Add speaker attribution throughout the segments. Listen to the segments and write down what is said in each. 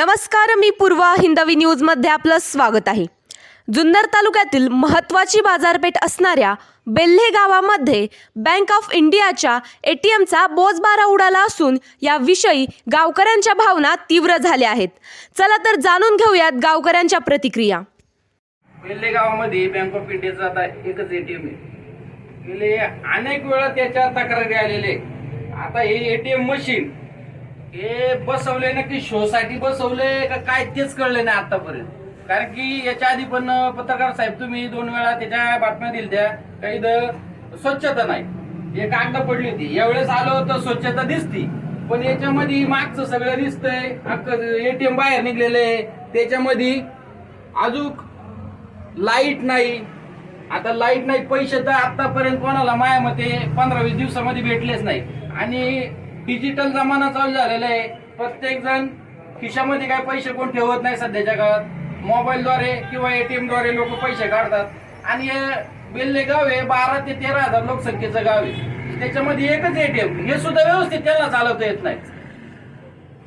Speaker 1: नमस्कार मी पूर्वा हिंदवी न्यूजमध्ये आपलं स्वागत आहे. जुन्नर तालुक्यातील महत्त्वाची बाजारपेठ असणाऱ्या बेल्हे गावामध्ये बँक ऑफ इंडियाच्या ए टी एमचा बोजबारा उडाला असून याविषयी गावकऱ्यांच्या भावना तीव्र झाल्या आहेत. चला तर जाणून घेऊयात गावकऱ्यांच्या प्रतिक्रिया.
Speaker 2: बेल्हे गावामध्ये बँक ऑफ इंडियाचा आता एकच एटीएम आहे. गेले अनेक वेळा त्याच्या तक्रारी आलेले आता हे एटीएम मशीन हे बसवले नक्की शो साठी बसवले का काय तेच कळले नाही आतापर्यंत. कारण की याच्या आधी पण पत्रकार साहेब तुम्ही दोन वेळा त्याच्या बातम्या दिल्या काही स्वच्छता नाही. हे कागद पडली होती. यावेळेस आलो तर स्वच्छता दिसती. पण याच्यामध्ये मागचं सगळं दिसतंय. एटीएम बाहेर निघलेलं आहे. त्याच्यामध्ये अजून लाइट नाही. आता लाइट नाही पैसे तर आतापर्यंत कोणाला माया मते पंधरा वीस दिवसामध्ये भेटलेच नाही. आणि डिजिटल जमाना चालू झालेला आहे. प्रत्येक जण खिशामध्ये काय पैसे कोण ठेवत नाही सध्याच्या काळात. मोबाईलद्वारे किंवा एटीएमद्वारे लोक पैसे काढतात. आणि हे बेल्ले गाव आहे बारा ते तेरा हजार लोकसंख्येचं गाव आहे. त्याच्यामध्ये एकच एटीएम हे सुद्धा व्यवस्थित त्यांना चालवता येत नाही.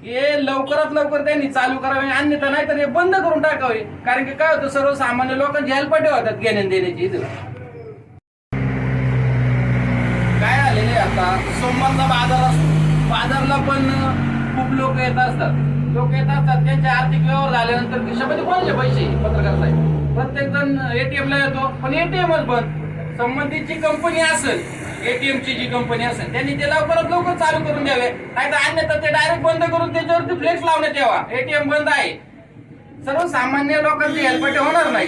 Speaker 2: हे लवकरात लवकर त्यांनी चालू करावे अन्यथा नाही तर हे बंद करून टाकावे. कारण की काय होतं सर्वसामान्य लोकांची हेल्पटे होतात घेण्या देण्याची इथं. काय आलेले आता? सोमवारचा बाजार असतो. बाजारला पण खूप लोक येत असतात. लोक येत असतात त्यांचे आर्थिक व्यवहार झाल्यानंतर खिशामध्ये कोणते पैसे पत्रकार साहेब. प्रत्येक जण एटीएमला येतो पण एटीएमच बंद. संबंधित जी कंपनी असेल एटीएमची जी कंपनी असेल त्यांनी ते लवकरात लवकर चालू करून द्यावे. नाही तर अन्यथा ते डायरेक्ट बंद करून त्याच्यावरती फ्लेक्स लावण्यात यावा. एटीएम बंद आहे. सर्वसामान्य लोकांची हेल्पटे होणार नाही